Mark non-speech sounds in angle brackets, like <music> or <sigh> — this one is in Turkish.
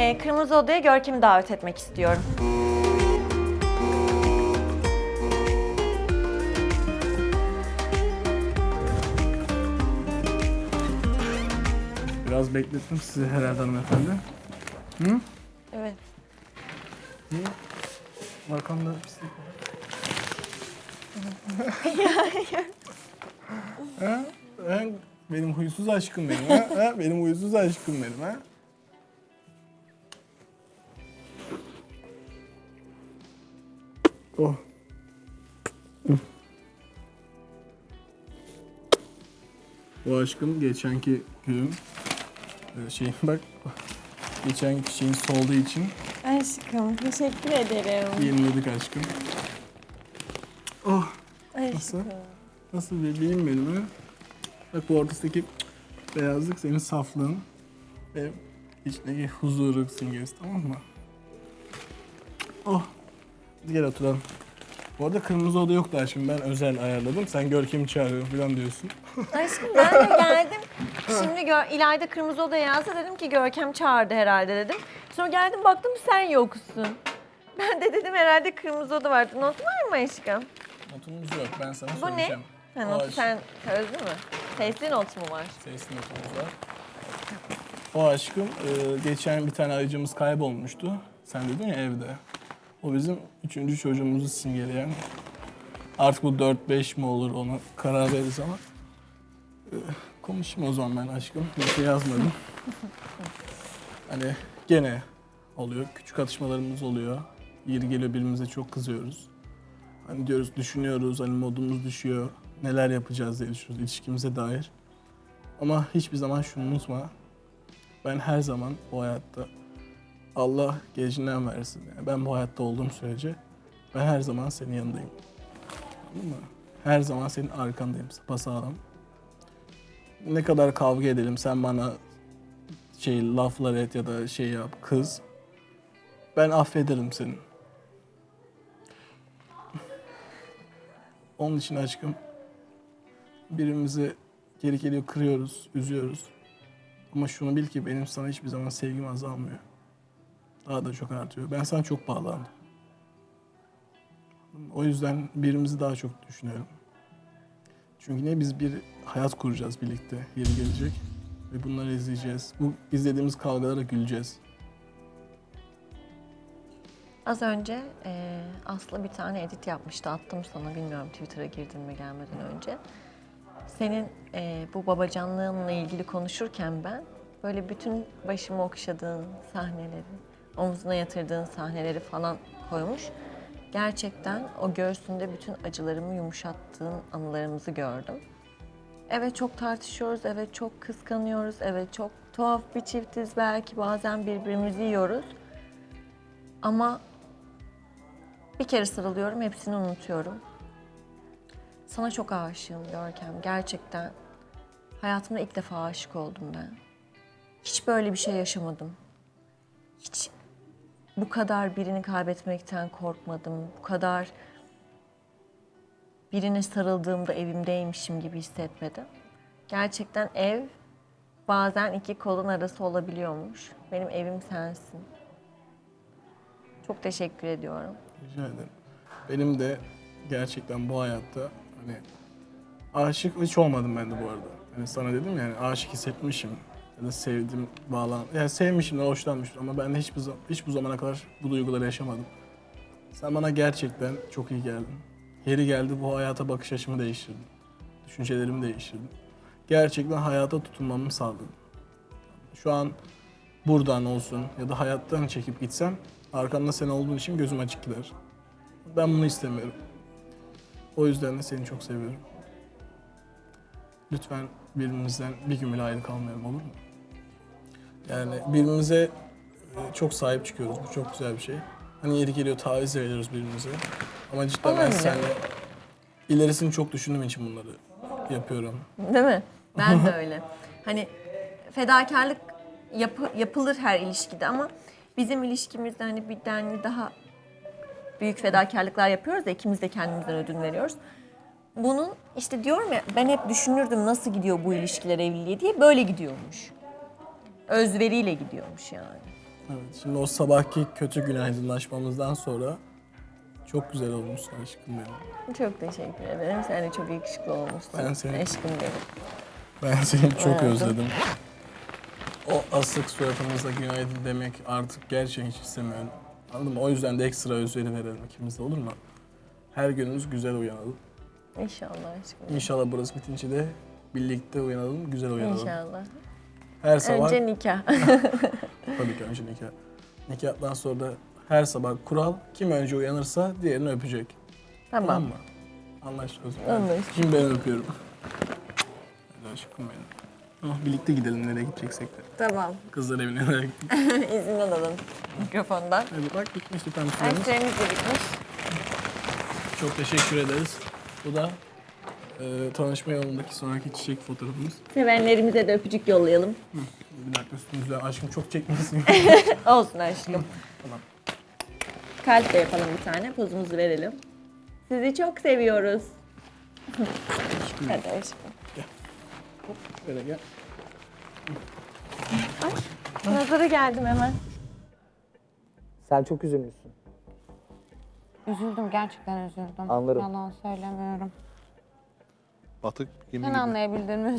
Ee, Kırmızı Oda'ya Görkem'i davet etmek istiyorum. Biraz beklettim sizi herhalde hanımefendi. Hı? Evet. Niye? Arkamda pislik var. <laughs> ha? Ha? Benim huysuz aşkım benim ha? ha? Benim huysuz aşkım benim ha? Oh. Bu aşkım geçenki gün e, şey <laughs> bak geçen şeyin solduğu için Aşkım teşekkür ederim. yeniledik aşkım. Oh nasıl? Nasıl bebeğim benim ha? Bak bu ortasındaki beyazlık senin saflığın ve içindeki huzuru simgesi tamam mı? Oh. Gel oturalım. Bu arada kırmızı oda yoktu aşkım ben özel ayarladım. Sen Görkem'i çağırıyorum falan diyorsun. <laughs> Aşkım ben de geldim. Şimdi gör, İlayda Kırmızı Oda'ya yazdı dedim ki Görkem çağırdı herhalde dedim. Sonra geldim baktım sen yoksun. Ben de dedim herhalde Kırmızı Oda vardı. Not var mı aşkım? Notumuz yok ben sana Bu ne? söyleyeceğim. Ha, O aşk- sen sözlü mü? Sesli not mu var? Sesli notumuz var. O aşkım e, geçen bir tane ayıcımız kaybolmuştu. Sen dedin ya evde. O bizim üçüncü çocuğumuzu simgeleyen. Artık bu 4-5 mi olur ona karar veririz ama. E, konuşayım o zaman ben aşkım. Bir şey yazmadım. <laughs> hani gene oluyor. Küçük atışmalarımız oluyor. Yeri geliyor birbirimize çok kızıyoruz. Hani diyoruz düşünüyoruz hani modumuz düşüyor. Neler yapacağız diye düşünüyoruz ilişkimize dair. Ama hiçbir zaman şunu unutma. Ben her zaman bu hayatta Allah geleceğinden versin. Yani ben bu hayatta olduğum sürece ben her zaman senin yanındayım. Anladın mı? Her zaman senin arkandayım sapasağlam. Ne kadar kavga edelim sen bana şey laflar et ya da şey yap kız. Ben affederim seni. Onun için aşkım birbirimizi geri geliyor kırıyoruz, üzüyoruz. Ama şunu bil ki benim sana hiçbir zaman sevgim azalmıyor. Daha da çok artıyor. Ben sana çok bağlandım. O yüzden birbirimizi daha çok düşünüyorum. Çünkü ne biz bir hayat kuracağız birlikte yeri gelecek. Ve bunları izleyeceğiz. Bu izlediğimiz kavgalara güleceğiz. Az önce e, Aslı bir tane edit yapmıştı. Attım sana bilmiyorum Twitter'a girdin mi gelmeden önce. Senin e, bu babacanlığınla ilgili konuşurken ben böyle bütün başımı okşadığın sahneleri, omzuna yatırdığın sahneleri falan koymuş. Gerçekten o göğsünde bütün acılarımı yumuşattığın anılarımızı gördüm. Evet çok tartışıyoruz, evet çok kıskanıyoruz, evet çok tuhaf bir çiftiz belki bazen birbirimizi yiyoruz. Ama bir kere sarılıyorum, hepsini unutuyorum. Sana çok aşığım Görkem. Gerçekten hayatımda ilk defa aşık oldum ben. Hiç böyle bir şey yaşamadım. Hiç bu kadar birini kaybetmekten korkmadım. Bu kadar birine sarıldığımda evimdeymişim gibi hissetmedim. Gerçekten ev bazen iki kolun arası olabiliyormuş. Benim evim sensin. Çok teşekkür ediyorum. Rica ederim. Benim de gerçekten bu hayatta hani aşık hiç olmadım ben de bu arada. Hani sana dedim yani aşık hissetmişim ya da sevdim bağlan yani sevmişim de hoşlanmışım ama ben hiç bu, hiç bu zamana kadar bu duyguları yaşamadım. Sen bana gerçekten çok iyi geldin. Yeri geldi bu hayata bakış açımı değiştirdin. Düşüncelerimi değiştirdin. Gerçekten hayata tutunmamı sağladın. Şu an buradan olsun ya da hayattan çekip gitsem arkamda sen olduğun için gözüm açık gider. Ben bunu istemiyorum. O yüzden de seni çok seviyorum. Lütfen birbirimizden bir gün bile ayrı kalmayalım olur mu? Yani birbirimize e, çok sahip çıkıyoruz. Bu çok güzel bir şey. Hani yeri geliyor taviz veriyoruz birbirimize. Ama cidden ben seninle ilerisini çok düşündüğüm için bunları yapıyorum. Değil mi? Ben de öyle. Hani fedakarlık yapı, yapılır her ilişkide ama bizim ilişkimizde hani bir denli daha büyük fedakarlıklar yapıyoruz da ikimiz de kendimizden ödün veriyoruz. Bunun işte diyorum ya ben hep düşünürdüm nasıl gidiyor bu ilişkiler evliliğe diye böyle gidiyormuş. Özveriyle gidiyormuş yani. Evet, şimdi o sabahki kötü günaydınlaşmamızdan sonra çok güzel olmuşsun aşkım benim. Çok teşekkür ederim. Sen de çok yakışıklı olmuşsun. Ben seni- Aşkım benim. Ben seni çok özledim. O asık suratımızda günaydın demek artık gerçekten hiç istemiyorum. Anladın mı? O yüzden de ekstra özveri verelim ikimiz de olur mu? Her günümüz güzel uyanalım. İnşallah aşkım. İnşallah burası bitince de birlikte uyanalım, güzel uyanalım. İnşallah. Her sabah, Önce nikah. <laughs> tabii ki <laughs> önce nikah. Nikahtan sonra da her sabah kural, kim önce uyanırsa diğerini öpecek. Tamam tamam. mı? Anlaştık o zaman. Anlaştık. Şimdi ben öpüyorum. Hadi aşkım benim. Oh, birlikte gidelim nereye gideceksek de. Tamam. Kızlar evine nereye gittik. <laughs> İzin alalım mikrofondan. Hadi bak bitmişti tam Her süremiz. şeyimiz de bitmiş. Çok teşekkür ederiz. Bu da e, tanışma yolundaki sonraki çiçek fotoğrafımız. Sevenlerimize de öpücük yollayalım. Bir dakika üstümüzde aşkım çok çekmişsin. <laughs> Olsun aşkım. tamam. Kalp de yapalım bir tane. Pozumuzu verelim. Sizi çok seviyoruz. Hadi aşkım. Böyle gel. Nazara geldim hemen. Sen çok üzülmüşsün. Üzüldüm gerçekten üzüldüm. Anlarım. Yalan söylemiyorum. Batık gemi Sen anlayabildin mi